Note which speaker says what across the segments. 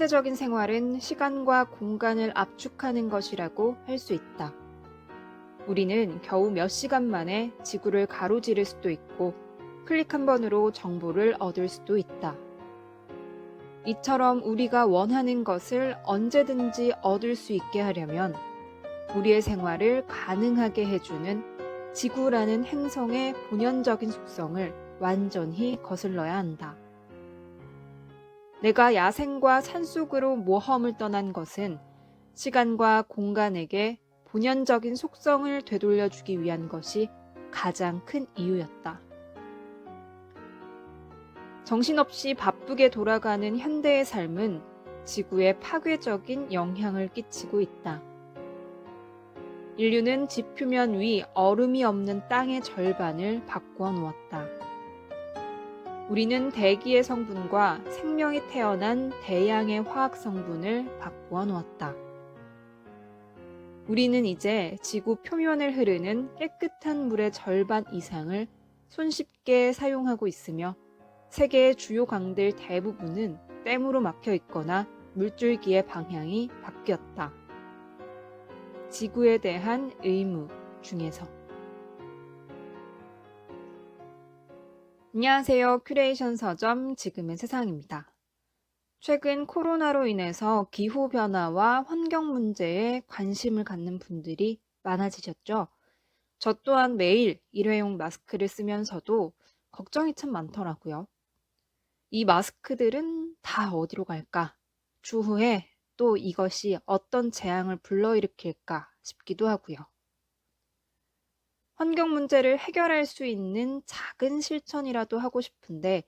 Speaker 1: 현대적인 생활은 시간과 공간을 압축하는 것이라고 할 수 있다. 우리는 겨우 몇 시간 만에 지구를 가로지를 수도 있고 클릭 한 번으로 정보를 얻을 수도 있다. 이처럼 우리가 원하는 것을 언제든지 얻을 수 있게 하려면 우리의 생활을 가능하게 해주는 지구라는 행성의 본연적인 속성을 완전히 거슬러야 한다. 내가 야생과 산속으로 모험을 떠난 것은 시간과 공간에게 본연적인 속성을 되돌려주기 위한 것이 가장 큰 이유였다. 정신없이 바쁘게 돌아가는 현대의 삶은 지구에 파괴적인 영향을 끼치고 있다. 인류는 지표면 위 얼음이 없는 땅의 절반을 바꾸어 놓았다. 우리는 대기의 성분과 생명이 태어난 대양의 화학 성분을 바꾸어 놓았다. 우리는 이제 지구 표면을 흐르는 깨끗한 물의 절반 이상을 손쉽게 사용하고 있으며 세계의 주요 강들 대부분은 댐으로 막혀 있거나 물줄기의 방향이 바뀌었다. 지구에 대한 의무 중에서. 안녕하세요. 큐레이션 서점 지금의 세상입니다. 최근 코로나로 인해서 기후변화와 환경 문제에 관심을 갖는 분들이 많아지셨죠? 저 또한 매일 일회용 마스크를 쓰면서도 걱정이 참 많더라고요. 이 마스크들은 다 어디로 갈까? 추후에 또 이것이 어떤 재앙을 불러일으킬까 싶기도 하고요. 환경 문제를 해결할 수 있는 작은 실천이라도 하고 싶은데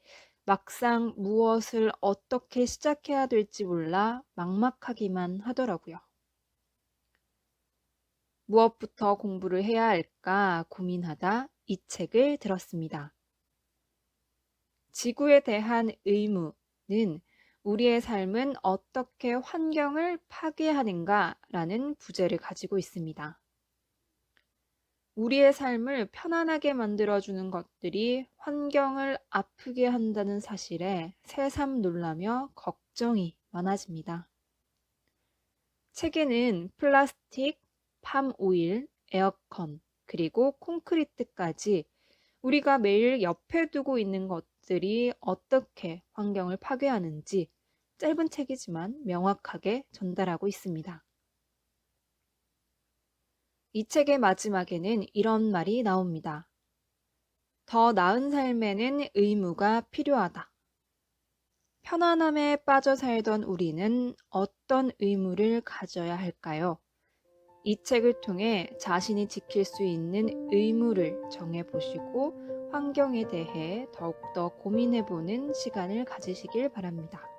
Speaker 1: 막상 무엇을 어떻게 시작해야 될지 몰라 막막하기만 하더라고요. 무엇부터 공부를 해야 할까 고민하다 이 책을 들었습니다. 지구에 대한 의무는 우리의 삶은 어떻게 환경을 파괴하는가 라는 부제를 가지고 있습니다. 우리의 삶을 편안하게 만들어주는 것들이 환경을 아프게 한다는 사실에 새삼 놀라며 걱정이 많아집니다. 책에는 플라스틱, 팜 오일, 에어컨, 그리고 콘크리트까지 우리가 매일 옆에 두고 있는 것들이 어떻게 환경을 파괴하는지 짧은 책이지만 명확하게 전달하고 있습니다. 이 책의 마지막에는 이런 말이 나옵니다. 더 나은 삶에는 의무가 필요하다. 편안함에 빠져 살던 우리는 어떤 의무를 가져야 할까요? 이 책을 통해 자신이 지킬 수 있는 의무를 정해보시고 환경에 대해 더욱더 고민해보는 시간을 가지시길 바랍니다.